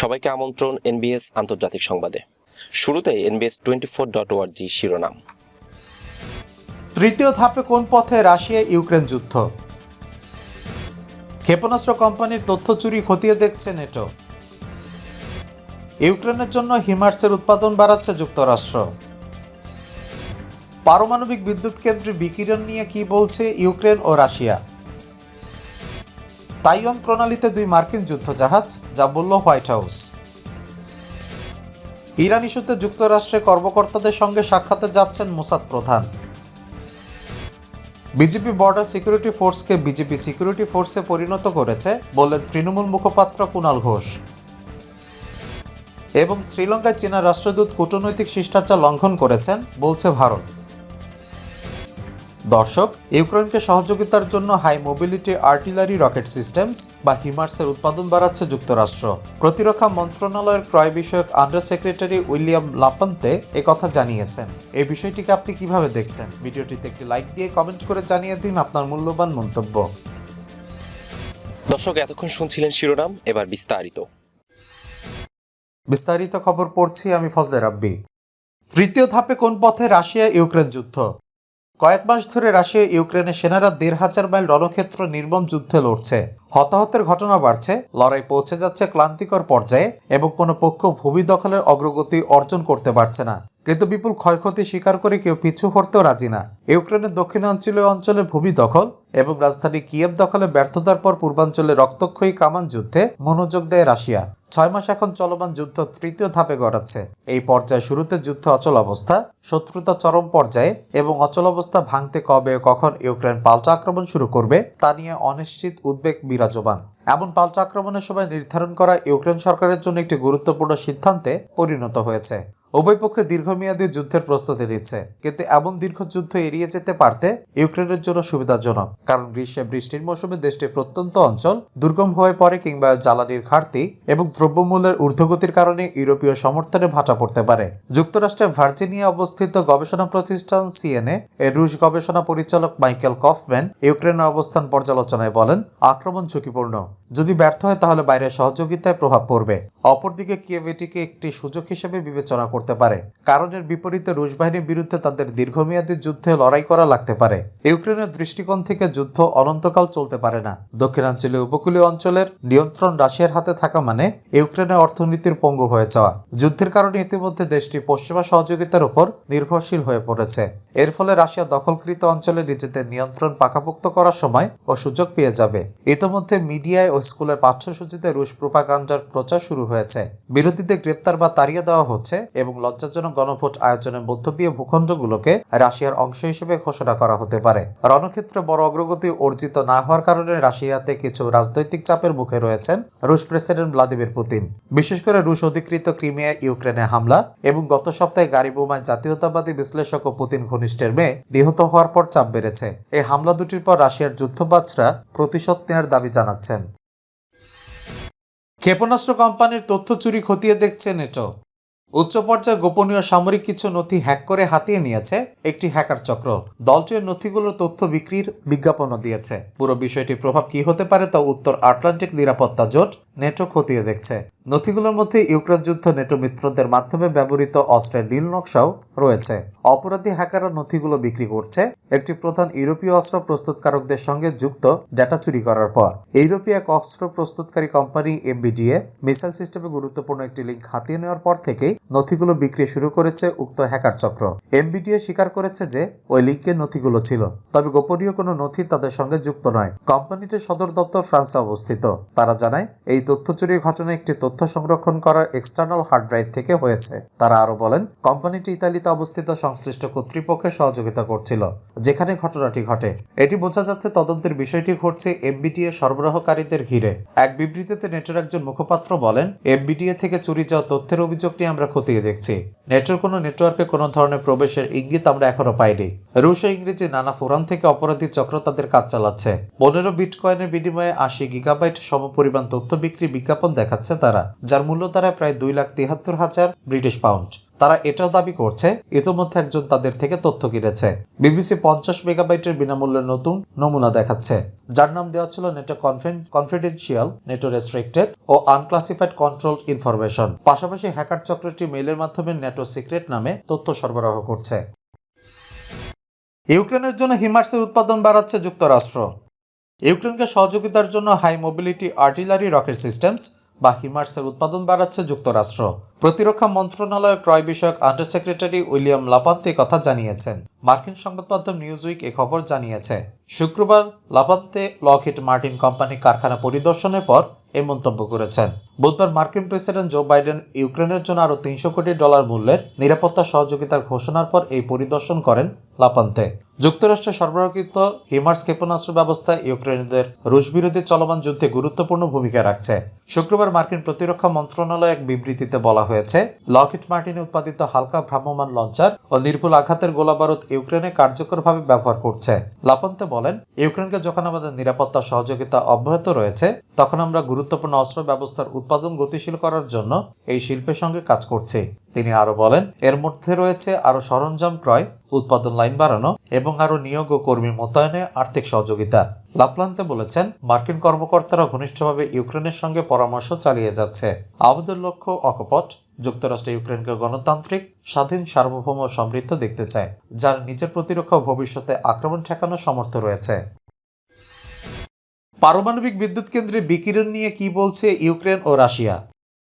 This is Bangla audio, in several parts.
সবাইকে আমন্ত্রণ এনবিএস আন্তর্জাতিক সংবাদে। শুরুতে এনবিএস টোয়েন্টি ফোর ডট ওয়ার্জি শিরোনাম। তৃতীয় ধাপে কোন পথে রাশিয়া ইউক্রেন যুদ্ধ? ক্ষেপণাস্ত্র কোম্পানির তথ্য চুরি খতিয়ে দেখছে নেটো। ইউক্রেনের জন্য হিমার্সের উৎপাদন বাড়াচ্ছে যুক্তরাষ্ট্র। পারমাণবিক বিদ্যুৎ কেন্দ্রের বিকিরণ নিয়ে কি বলছে ইউক্রেন ও রাশিয়া? তাইওয়ান প্রণালীতে দুই মার্কিন যুদ্ধজাহাজ, যা বলল হোয়াইট হাউস। ইরান ইস্যুতে যুক্তরাষ্ট্রের কর্মকর্তাদের সঙ্গে সাক্ষাতে যাচ্ছেন মোসাদ প্রধান। বিজেপি বর্ডার সিকিউরিটি ফোর্সকে বিজেপি সিকিউরিটি ফোর্সে পরিণত করেছে, বললেন তৃণমূল মুখপাত্র কুণাল ঘোষ। এবং শ্রীলঙ্কায় চীনা রাষ্ট্রদূত কূটনৈতিক শিষ্টাচার লঙ্ঘন করেছেন, বলছে ভারত। দর্শক ইউক্রেনকে সহযোগিতার জন্য high mobility artillery rocket systems বা হিমার্সের উৎপাদন বাড়াচ্ছে যুক্তরাষ্ট্র। প্রতিরক্ষা মন্ত্রণালয়ের ক্রয় বিষয়ক আন্ডার সেক্রেটারি উইলিয়াম লাপান্তে কথা জানিয়েছেন। এই বিষয়টিকে আপনি কীভাবে দেখছেন? ভিডিওটিতে একটি লাইক দিয়ে কমেন্ট করে জানিয়ে দিন আপনার মূল্যবান মন্তব্য। দর্শক এতক্ষণ শুনছিলেন শিরোনাম এবার বিস্তারিত। বিস্তারিত খবর পড়ছি আমি ফজলে রাব্বি। তৃতীয় ধাপে কোন পথে রাশিয়া ইউক্রেন যুদ্ধ? কয়েক মাস ধরে রাশিয়া, ইউক্রেনের সেনারা দেড় হাজার মাইল রণক্ষেত্র নির্মম যুদ্ধে লড়ছে। হতাহতের ঘটনা বাড়ছে, লড়াই পৌঁছে যাচ্ছে ক্লান্তিকর পর্যায়ে এবং কোনো পক্ষ ভূমি দখলের অগ্রগতি অর্জন করতে পারছে না। কিন্তু বিপুল ক্ষয়ক্ষতি স্বীকার করে কেউ পিছু হটতেও রাজি না। ইউক্রেনের দক্ষিণাঞ্চলীয় অঞ্চলে ভূমি দখল এবং রাজধানী কিয়েভ দখলে ব্যর্থতার পর পূর্বাঞ্চলে রক্তক্ষয়ী কামান যুদ্ধে মনোযোগ দেয় রাশিয়া। ছয় মাস এখন চলমান যুদ্ধ তৃতীয় ধাপে গড়াচ্ছে। এই পর্যায়ে শুরুতে যুদ্ধ অচল অবস্থা, শত্রুতা চরম পর্যায়ে এবং অচল অবস্থা ভাঙতে কবে কখন ইউক্রেন পাল্টা আক্রমণ শুরু করবে, তা নিয়ে অনিশ্চিত উদ্বেগ বিরাজমান। এমন পাল্টা আক্রমণের সময় নির্ধারণ করা ইউক্রেন সরকারের জন্য একটি গুরুত্বপূর্ণ সিদ্ধান্তে পরিণত হয়েছে। উভয় পক্ষে দীর্ঘমেয়াদী যুদ্ধের প্রস্তুতি দিচ্ছে কিন্তু এমন দীর্ঘ যুদ্ধ এড়িয়ে যেতে পারতে ইউক্রেনের জন্য সুবিধাজনক, কারণ গ্রীষ্মে বৃষ্টির মৌসুমে দেশটির প্রত্যন্ত অঞ্চল দুর্গম হয়ে পড়ে কিংবা জ্বালানির ঘাটতি এবং দ্রব্যমূল্যের ঊর্ধ্বগতির কারণে ইউরোপীয় সমর্থনে ভাটা পড়তে পারে। যুক্তরাষ্ট্রের ভার্জিনিয়া অবস্থিত গবেষণা প্রতিষ্ঠান সিএনএ এর রুশ গবেষণা পরিচালক মাইকেল কফম্যান ইউক্রেনের অবস্থান পর্যালোচনায় বলেন, আক্রমণ ঝুঁকিপূর্ণ। যদি ব্যর্থ হয়, তাহলে বাইরের সহযোগিতায় প্রভাব পড়বে। অপরদিকে, কিয়েভ এটিকে একটি সুযোগ হিসেবে বিবেচনা করতে পারে। কারণের বিপরীতে রুশ বাহিনীর বিরুদ্ধে তাদের দীর্ঘমেয়াদী যুদ্ধে লড়াই করা লাগতে পারে। ইউক্রেনের দৃষ্টিকোণ থেকে যুদ্ধ অনন্তকাল চলতে পারে না। দক্ষিণাঞ্চলীয় উপকূলীয় অঞ্চলের নিয়ন্ত্রণ রাশিয়ার হাতে থাকা মানে ইউক্রেনের অর্থনীতির পঙ্গু হয়ে যাওয়া। যুদ্ধের কারণে ইতিমধ্যে দেশটি পশ্চিমা সহযোগিতার উপর নির্ভরশীল হয়ে পড়েছে। এর ফলে রাশিয়া দখলকৃত অঞ্চলে নিজেদের নিয়ন্ত্রণ পাকাপোক্ত করার সময় ও সুযোগ পেয়ে যাবে। ইতিমধ্যে মিডিয়ায় ও স্কুলের পাঠ্যসূচিতে রুশ প্রোপাগান্ডার প্রচার শুরু হয়েছে। বিরোধীদের গ্রেপ্তার বা তাড়িয়ে দেওয়া হচ্ছে এবং লজ্জাজনক গণভোট আয়োজনের মধ্য দিয়ে ভূখণ্ডগুলোকে রাশিয়ার অংশ হিসেবে ঘোষণা করা হতে পারে। রণক্ষেত্রে বড় অগ্রগতি অর্জিত না হওয়ার কারণে রাশিয়াতে কিছু রাজনৈতিক চাপের মুখে রয়েছেন রুশ প্রেসিডেন্ট ভ্লাদিমির পুতিন। বিশেষ করে রুশ অধিকৃত ক্রিমিয়া ইউক্রেনে হামলা এবং গত সপ্তাহে গাড়ি বোমায় জাতীয়তাবাদী বিশ্লেষক ও পুতিন ঘনিষ্ঠের মেয়ে নিহত হওয়ার পর চাপ বেড়েছে। এই হামলা দুটির পর রাশিয়ার যুদ্ধবাজরা প্রতিশোধ নেওয়ার দাবি জানাচ্ছেন। ক্ষেপণাস্ত্র কোম্পানির তথ্য চুরি খতিয়ে দেখছে নেটো। উচ্চ পর্যায়ে গোপনীয় সামরিক কিছু নথি হ্যাক করে হাতিয়ে নিয়েছে একটি হ্যাকার চক্র। দলটির নথিগুলোর তথ্য বিক্রির বিজ্ঞাপনও দিয়েছে। পুরো বিষয়টির প্রভাব কি হতে পারে তা উত্তর আটলান্টিক নিরাপত্তা জোট নেটো খতিয়ে দেখছে। নথিগুলোর মধ্যে ইউক্রেন যুদ্ধ নেটো মিত্রদের মাধ্যমে ব্যবহৃত অস্ত্রের নীল নকশাও রয়েছে। অপরাধী হ্যাকাররা নথিগুলো বিক্রি করছে। একটি প্রধান ইউরোপীয় অস্ত্র প্রস্তুতকারকদের সঙ্গে যুক্ত ডেটা চুরি করার পর। ইউরোপীয় এক অস্ত্র প্রস্তুতকারী কোম্পানি এমবিডিএ মিসাইল সিস্টেমে গুরুত্বপূর্ণ একটি লিঙ্ক হাতিয়ে নেওয়ার পর থেকেই নথিগুলো বিক্রি শুরু করেছে উক্ত হ্যাকার চক্র। এমবিডিএ স্বীকার করেছে যে ওই লিঙ্কে নথিগুলো ছিল। তবে গোপনীয় কোনো নথি তাদের সঙ্গে যুক্ত নয়। কোম্পানিটির সদর দপ্তর ফ্রান্সে অবস্থিত। তারা জানায়, এই তথ্য চুরির ঘটনা একটি তথ্য সংরক্ষণ করার এক্সটার্নাল হার্ড ড্রাইভ থেকে হয়েছে। তারা আরও বলেন, কোম্পানিটি ইতালিতে অবস্থিত সংশ্লিষ্ট কর্তৃপক্ষের সহযোগিতা করছিল, যেখানে ঘটনাটি ঘটে। এটি বোঝা যাচ্ছে তদন্তের বিষয়টি ঘটছে এমবিটিএ সরবরাহকারীদের ঘিরে। এক বিবৃতিতে নেটের একজন মুখপাত্র বলেন এমবিটিএ থেকে চুরি যাওয়া তথ্যের অভিযোগটি আমরা খতিয়ে দেখছি। নেটোর কোনো নেটওয়ার্কে কোনো ধরনের প্রবেশের ইঙ্গিত আমরা এখনও পাইনি। রুশ ও ইংরেজি নানা ফোরাম থেকে অপরাধী চক্র তাদের কাজ চালাচ্ছে। পনেরো বিটকয়েনের বিনিময়ে আশি গিগাবাইট সমপরিমাণ তথ্য বিক্রি বিজ্ঞাপন দেখাচ্ছে তারা, যার মূল্য দ্বারা প্রায় দুই লাখ তিয়াত্তর হাজার ব্রিটিশ পাউন্ড। তারা এটাও দাবি করছে, ইতোমধ্যে একজন তাদের থেকে তথ্য কিনেছে। বিবিসি পঞ্চাশ মেগাবাইটের বিনামূল্যে নতুন নমুনা দেখাচ্ছে। যার নাম দেওয়া ছিল নেটো কনফিডেন্সিয়াল নেটো রেস্ট্রিক্টেড ও আনক্লাসিফাইড কন্ট্রোল ইনফরমেশন। পাশাপাশি হ্যাকার চক্রটি মেইলের মাধ্যমে নেটো সিক্রেট নামে তথ্য সরবরাহ করছে। ইউক্রেনের জন্য হিমার্সের উৎপাদন বাড়াচ্ছে যুক্তরাষ্ট্র। ইউক্রেনকে সহযোগিতার জন্য high mobility artillery rocket systems বা হিমার্সের উৎপাদন বাড়াচ্ছে যুক্তরাষ্ট্র। প্রতিরক্ষা মন্ত্রণালয়ের ক্রয় বিষয়ক আন্ডার সেক্রেটারি উইলিয়াম লাপান্তি কথা জানিয়েছেন। মার্কিন সংবাদ মাধ্যম নিউজউইক এ খবর জানিয়েছে। শুক্রবার লাপান্তে লকহিট মার্টিন কোম্পানি কারখানা পরিদর্শনের পর এ মন্তব্য করেছেন। বুধবার মার্কিন প্রেসিডেন্ট জো বাইডেন ইউক্রেনের জন্য আরও তিনশো কোটি ডলার মূল্যের নিরাপত্তা সহযোগিতার ঘোষণার পর এই পরিদর্শন করেন লাপান্তে। যুক্তরাষ্ট্রে সরবরাহকৃত হিমার্স ক্ষেপণাস্ত্র ব্যবস্থা ইউক্রেনীয়দের রুশ বিরোধী চলমান যুদ্ধে গুরুত্বপূর্ণ ভূমিকা রাখছে। শুক্রবার মার্কিন প্রতিরক্ষা মন্ত্রণালয় এক বিবৃতিতে বলা হয়েছে, লকহিট মার্টিনে উৎপাদিত হালকা ভ্রাম্যমান লঞ্চার ও নির্ভুল আঘাতের গোলাবারুদ ইউক্রেনে কার্যকরভাবে ব্যবহার করছে। লাপান্তে বলেন, ইউক্রেনকে যখন আমাদের নিরাপত্তা সহযোগিতা অব্যাহত রয়েছে, তখন আমরা গুরুত্বপূর্ণ অস্ত্র ব্যবস্থার উৎপাদন গতিশীল করার জন্য এই শিল্পের সঙ্গে কাজ করছে। তিনি আরও বলেন, এর মধ্যে রয়েছে আরও সরঞ্জাম ক্রয়, উৎপাদন লাইন বাড়ানো এবং আরও নিয়োগ ও কর্মী মোতায়েনে আর্থিক সহযোগিতা। লাপ্লান্তে বলেছেন, মার্কিন কর্মকর্তারা ঘনিষ্ঠভাবে ইউক্রেনের সঙ্গে পরামর্শ চালিয়ে যাচ্ছে। আমাদের লক্ষ্য অকপট, যুক্তরাষ্ট্র ইউক্রেনকে গণতান্ত্রিক, স্বাধীন, সার্বভৌম সমৃদ্ধ দেখতে চায়, যার নিজের প্রতিরক্ষা ভবিষ্যতে আক্রমণ ঠেকানোর সমর্থ রয়েছে। পারমাণবিক বিদ্যুৎ কেন্দ্রে বিকিরণ নিয়ে কি বলছে ইউক্রেন ও রাশিয়া?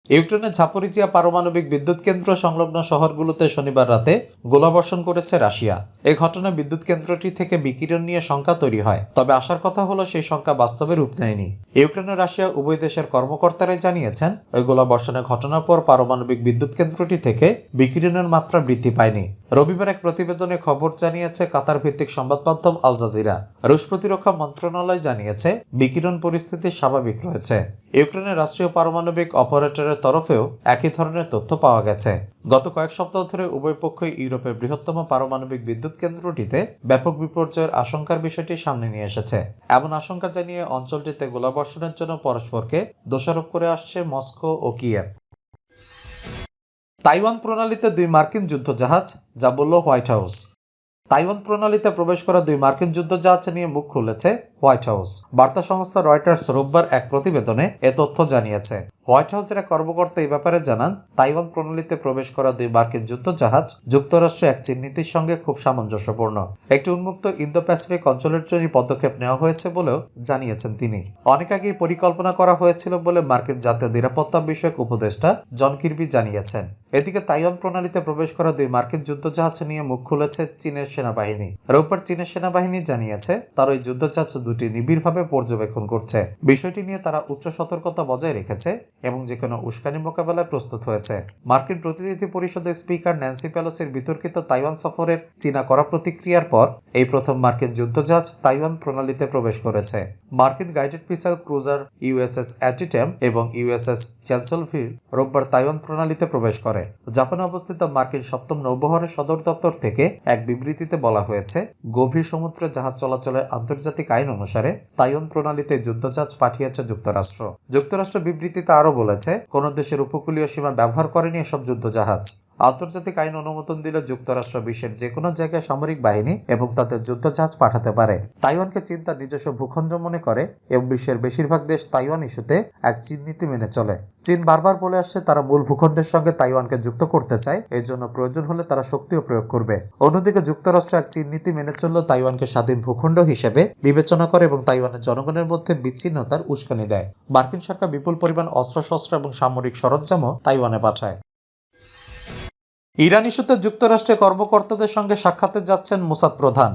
ইউক্রেনের ঝাপরিজিয়া পারমাণবিক বিদ্যুৎ কেন্দ্র সংলগ্ন শহরগুলোতে শনিবার রাতে গোলাবর্ষণ করেছে রাশিয়া। এই ঘটনায় বিদ্যুৎ কেন্দ্রটি থেকে বিকিরণ নিয়ে শঙ্কা তৈরি হয়, তবে আসার কথা হলো সেই শঙ্কা বাস্তবে রূপ নেয়নি। ইউক্রেন ও রাশিয়া উভয় দেশের কর্মকর্তারাই জানিয়েছেন, ওই গোলাবর্ষণের ঘটনার পর পারমাণবিক বিদ্যুৎ কেন্দ্রটি থেকে বিকিরণের মাত্রা বৃদ্ধি পায়নি। রবিবার এক প্রতিবেদনে খবর জানিয়েছে কাতার ভিত্তিক সংবাদ মাধ্যম আল জাজিরা। রুশ প্রতিরক্ষা মন্ত্রণালয় জানিয়েছে, বিকিরণ পরিস্থিতি স্বাভাবিক রয়েছে। ইউক্রেনের রাষ্ট্রীয় পারমাণবিক অপারেটরের তরফেও একই ধরনের তথ্য পাওয়া গেছে। গত কয়েক সপ্তাহ ধরে উভয় পক্ষই ইউরোপের বৃহত্তম পারমাণবিক বিদ্যুৎ কেন্দ্রটিতে ব্যাপক বিপর্যয়ের আশঙ্কার বিষয়টি সামনে নিয়ে এসেছে। এমন আশঙ্কা জানিয়ে অঞ্চলটিতে গোলাবর্ষণের জন্য পরস্পরকে দোষারোপ করে আসছে মস্কো ও কিয়েভ। তাইওয়ান প্রণালীতে দুই মার্কিন যুদ্ধজাহাজ, যা বলল হোয়াইট হাউস। তাইওয়ান প্রণালীতে প্রবেশ করা দুই মার্কিন যুদ্ধজাহাজ নিয়ে মুখ খুলেছে হোয়াইট হাউস। বার্তা সংস্থা রয়টার্স রোববার এক প্রতিবেদনে এ তথ্য জানিয়েছে। হোয়াইট হাউসের এক কর্মকর্তা এই ব্যাপারে জানান, তাইওয়ান প্রণালীতে প্রবেশ করা দুই মার্কিন যুদ্ধজাহাজ যুক্তরাষ্ট্র এক চীন নীতির সঙ্গে খুব সামঞ্জস্যপূর্ণ। একটি উন্মুক্ত ইন্দো প্যাসিফিক অঞ্চলের জন্য পদক্ষেপ নেওয়া হয়েছে বলেও জানিয়েছেন তিনি। অনেক আগেই পরিকল্পনা করা হয়েছিল বলে মার্কিন জাতীয় নিরাপত্তা বিষয়ক উপদেষ্টা জন কির্বি জানিয়েছেন। এদিকে তাইওয়ান প্রণালীতে প্রবেশ করা দুই মার্কিন যুদ্ধজাহাজ নিয়ে মুখ খুলেছে চীনের সেনাবাহিনী। রোববার চীনের সেনাবাহিনী জানিয়েছে, তার ওই যুদ্ধজাহাজ দুটি নিবিড়ভাবে পর্যবেক্ষণ করছে। বিষয়টি নিয়ে তারা উচ্চ সতর্কতা বজায় রেখেছে এবং যে কোনো উস্কানি মোকাবেলায় প্রস্তুত হয়েছে। মার্কিন প্রতিনিধি পরিষদের স্পিকার ন্যান্সি প্যালোসির বিতর্কিত তাইওয়ান সফরের চীনা করা প্রতিক্রিয়ার পর এই প্রথম মার্কিন যুদ্ধজাহাজ তাইওয়ান প্রণালীতে প্রবেশ করেছে। মার্কিন guided missile cruiser USS Antietam এবং ইউএসএস চ্যান্সেলভিল রোববার তাইওয়ান প্রণালীতে প্রবেশ করে। জাপানে অবস্থিত মার্কিন সপ্তম নৌবহরের সদর দপ্তর থেকে এক বিবৃতিতে বলা হয়েছে, গভীর সমুদ্রে জাহাজ চলাচলের আন্তর্জাতিক আইন অনুসারে তাইওয়ান প্রণালীতে যুদ্ধজাহাজ পাঠিয়েছে যুক্তরাষ্ট্র। যুক্তরাষ্ট্র বিবৃতিতে আরও বলেছে, কোন দেশের উপকূলীয় সীমা ব্যবহার করেনি এসব যুদ্ধজাহাজ। আন্তর্জাতিক আইন অনুমোদন দিলে যুক্তরাষ্ট্র বিশ্বের যে কোনো জায়গায় সামরিক বাহিনী এবং তাদের যুদ্ধজাহাজ পাঠাতে পারে। তাইওয়ানকে চীন তার নিজস্ব ভূখণ্ড মনে করে এবং বিশ্বের বেশিরভাগ দেশ তাইওয়ান ইস্যুতে এক চীন নীতি মেনে চলে। চীন বারবার বলে আসছে তারা মূল ভূখণ্ডের সঙ্গে তাইওয়ানকে যুক্ত করতে চায়, এর জন্য প্রয়োজন হলে তারা শক্তিও প্রয়োগ করবে। অন্যদিকে যুক্তরাষ্ট্র এক চীন নীতি মেনে চললেও তাইওয়ানকে স্বাধীন ভূখণ্ড হিসেবে বিবেচনা করে এবং তাইওয়ানের জনগণের মধ্যে বিচ্ছিন্নতার উস্কানি দেয়। মার্কিন সরকার বিপুল পরিমাণ অস্ত্রশস্ত্র এবং সামরিক সরঞ্জামও তাইওয়ানে পাঠায়। ইরান ইস্যুতে যুক্তরাষ্ট্রের কর্মকর্তাদের সঙ্গে সাক্ষাতে যাচ্ছেন মোসাদ প্রধান।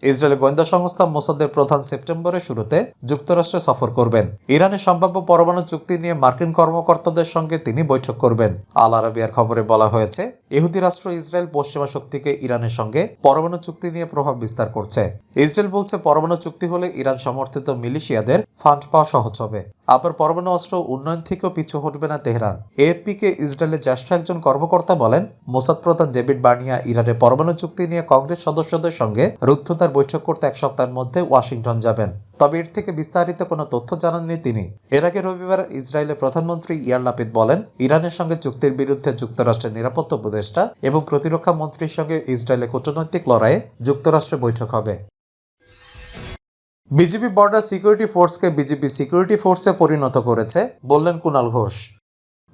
ইসরায়েলের গোয়েন্দা সংস্থা মোসাদের প্রধান সেপ্টেম্বরের শুরুতে যুক্তরাষ্ট্রে সফর করবেন। ইরানের সম্ভাব্য পরমাণু চুক্তি নিয়ে মার্কিন কর্মকর্তাদের সঙ্গে তিনি বৈঠক করবেন। আল আরাবিয়ার খবরে বলা হয়েছে, ইহুদি রাষ্ট্র ইসরায়েল পশ্চিমা শক্তিকে ইরানের সঙ্গে পরমাণু চুক্তি নিয়ে প্রভাব বিস্তার করছে। ইসরায়েল বলছে, পরমাণু চুক্তি হলে ইরান সমর্থিত মিলিশিয়াদের ফান্ড পাওয়া সহজ হবে। আবার পরমাণু অস্ত্র উন্নয়ন থেকেও পিছু হটবে না তেহরান। এএফপি কে ইসরায়েলের জ্যেষ্ঠ একজন কর্মকর্তা বলেন, মোসাদ প্রধান ডেভিড বার্নিয়া ইরানের পরমাণু চুক্তি নিয়ে কংগ্রেস সদস্যদের সঙ্গে রুদ্ধতার বৈঠক করতে এক সপ্তাহের মধ্যে ওয়াশিংটন যাবেন। তবে এর থেকে বিস্তারিত কোনো তথ্য জানাননি তিনি। এর আগে রবিবার ইসরায়েলের প্রধানমন্ত্রী ইয়ার লাপিদ বলেন, ইরানের সঙ্গে চুক্তির বিরুদ্ধে যুক্তরাষ্ট্রের নিরাপত্তা উপদেষ্টা এবং প্রতিরক্ষা মন্ত্রীর সঙ্গে ইসরায়েলের কূটনৈতিক লড়াইয়ে যুক্তরাষ্ট্রে বৈঠক হবে। বিজেপি বর্ডার সিকিউরিটি ফোর্সকে বিজেপি সিকিউরিটি ফোর্সে পরিণত করেছে, বললেন কুণাল ঘোষ।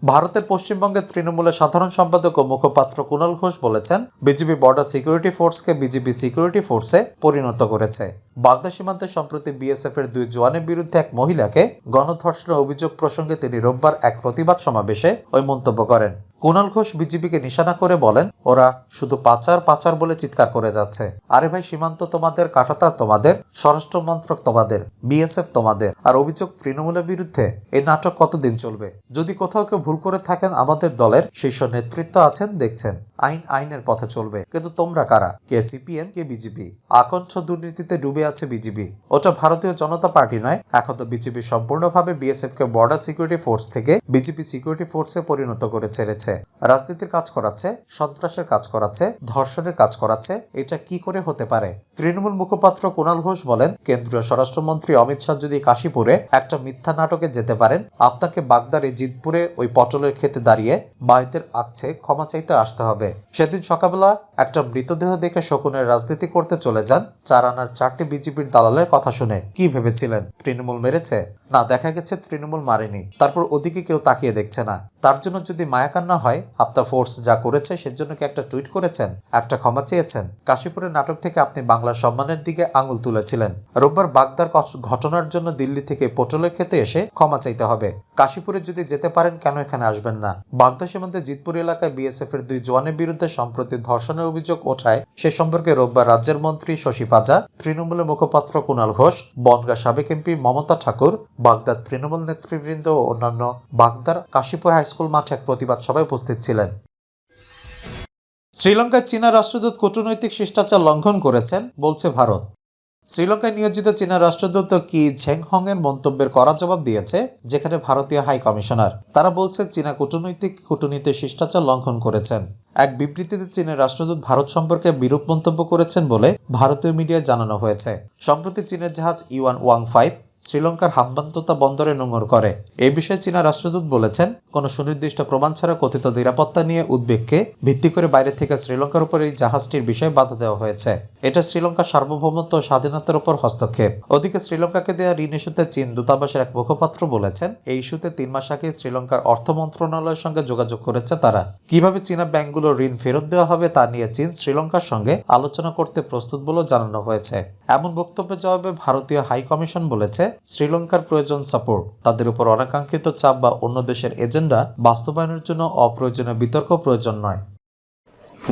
ভারতের পশ্চিমবঙ্গের তৃণমূলের সাধারণ সম্পাদক ও মুখপাত্র কুণাল ঘোষ বলেছেন বিজেপি বর্ডার সিকিউরিটি ফোর্সকে বিজেপি সিকিউরিটি ফোর্সে পরিণত করেছে। বাগদা সীমান্তে সম্প্রতি বিএসএফ এর দুই জওয়ানের বিরুদ্ধে এক মহিলাকে গণধর্ষণের অভিযোগ প্রসঙ্গে তিনি রোববার এক প্রতিবাদ সমাবেশে ওই মন্তব্য করেন। কুণাল ঘোষ বিজেপিকে নিশানা করে বলেন, ওরা শুধু পাচার পাচার বলে চিৎকার করে যাচ্ছে। আরে ভাই, সীমান্ত তোমাদের কাটাতা তোমাদের, স্বরাষ্ট্র মন্ত্রক তোমাদের, বিএসএফ তোমাদের, আর অভিযোগ তৃণমূলের বিরুদ্ধে, এই নাটক কতদিন চলবে? যদি কোথাও কেউ ভুল করে থাকেন আমাদের দলের শীর্ষ নেতৃত্ব আছেন, দেখছেন, আইন, আইনের পথে চলবে। কিন্তু তোমরা কারা? কে সিপিএম, কে বিজেপি? আকণ্ঠ দুর্নীতিতে ডুবে আছে বিজেপি। ওটা ভারতীয় জনতা পার্টি নয়, এখন তো বিজেপি সম্পূর্ণভাবে বিএসএফ কে বর্ডার সিকিউরিটি ফোর্স থেকে বিজেপি সিকিউরিটি ফোর্সে পরিণত করে ছেড়েছে। রাজনীতির কাজ করাচ্ছে, সন্ত্রাসের কাজ করাচ্ছে, ধর্ষণের কাজ করাচ্ছে, এটা কি করে হতে পারে? তৃণমূল মুখপাত্র কুণাল ঘোষ বলেন, কেন্দ্রীয় স্বরাষ্ট্রমন্ত্রী অমিত শাহ যদি কাশীপুরে একটা মিথ্যা নাটকে যেতে পারেন, আপনাকে বাগদারে জিতপুরে ওই পটলের খেতে দাঁড়িয়ে বাড়িতে আঁকছে ক্ষমা চাইতে আসতে হবে। সেদিন সকালবেলা একটা মৃতদেহ দেখে শকুনের রাজনীতি করতে চলে যান, চার আনার চারটি বিজেপির দালালের কথা শুনে। কি ভেবেছিলেন? তৃণমূল মেরেছে? না, দেখা গেছে তৃণমূল মারেনি। তারপর ওদিকে কেউ তাকিয়ে দেখছে না। তার জন্য যদি মায়াকান্না হয় আপনার ফোর্স যা করেছে সেজন্য কি একটা টুইট করেছেন? একটা ক্ষমা চেয়েছেন? কাশীপুরের নাটক থেকে আপনি বাংলার সম্মানের দিকে আঙুল তুলেছিলেন। রোববার বাগদার ঘটনার জন্য দিল্লি থেকে পটলের খেতে এসে ক্ষমা চাইতে হবে। কাশীপুরে যদি যেতে পারেন, কেন এখানে আসবেন না? বাগদা সীমান্তে জিতপুর এলাকায় বিএসএফ এর দুই জওয়ানের বিরুদ্ধে সম্প্রতি ধর্ষণের অভিযোগ ওঠায়। সে সম্পর্কে রোববার রাজ্যের মন্ত্রী শশী পাজা, তৃণমূলের মুখপাত্র কুণাল ঘোষ, বনগা সাবেক এমপি মমতা ঠাকুর, বাগদার তৃণমূল নেতৃবৃন্দ ও অন্যান্য বাগদার কাশীপুর হাইস্কুল মাঠে এক প্রতিবাদ সভায় উপস্থিত ছিলেন। শ্রীলঙ্কায় চীনা রাষ্ট্রদূত কূটনৈতিক শিষ্টাচার লঙ্ঘন করেছেন, বলছে ভারত। শ্রীলঙ্কায় নিয়োজিত চীনা রাষ্ট্রদূত কি ঝেংহং এর মন্তব্যের কড়া জবাব দিয়েছে, যেখানে ভারতীয় হাই কমিশনার। তারা বলছে, চীনা কূটনৈতিক কূটনীতি শিষ্টাচার লঙ্ঘন করেছেন। এক বিবৃতিতে চীনের রাষ্ট্রদূত ভারত সম্পর্কে বিরূপ মন্তব্য করেছেন বলে ভারতীয় মিডিয়ায় জানানো হয়েছে। সম্প্রতি চীনের জাহাজ ইউয়ান ওয়াং ফাইভ শ্রীলঙ্কার হাম্বান্ততা বন্দরে নোঙর করে। এ বিষয়ে চীনা রাষ্ট্রদূত বলেছেন, কোনো সুনির্দিষ্ট প্রমাণ ছাড়া কথিত নিরাপত্তা নিয়ে উদ্বেগকে ভিত্তি করে বাইরে থেকে শ্রীলঙ্কার উপর এই জাহাজটির বিষয়ে বাধা দেওয়া হয়েছে। এটা শ্রীলঙ্কার সার্বভৌমত্ব ও স্বাধীনতার উপর হস্তক্ষেপ। ওদিকে শ্রীলঙ্কাকে দেওয়া ঋণ ইস্যুতে চীন দূতাবাসের এক মুখপাত্র বলেছেন, এই ইস্যুতে তিন মাস আগে শ্রীলঙ্কার অর্থ মন্ত্রণালয়ের সঙ্গে যোগাযোগ করেছে তারা। কীভাবে চীনা ব্যাংকগুলো ঋণ ফেরত দেওয়া হবে তা নিয়ে চীন শ্রীলঙ্কার সঙ্গে আলোচনা করতে প্রস্তুত বলেও জানানো হয়েছে। এমন বক্তব্যের জবাবে ভারতীয় হাই কমিশন বলেছে, শ্রীলঙ্কার প্রয়োজন সাপোর্ট তাদের উপর অনাকাঙ্ক্ষিত চাপ বা অন্য দেশের এজেন্ডা বাস্তবায়নের জন্য অপ্রয়োজনীয় বিতর্ক প্রয়োজন নয়।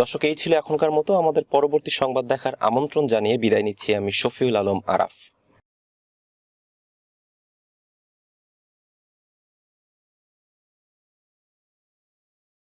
দর্শক, এই ছিল এখনকার মতো। আমাদের পরবর্তী সংবাদ দেখার আমন্ত্রণ জানিয়ে বিদায় নিচ্ছি আমি শফিউল আলম আরাফ।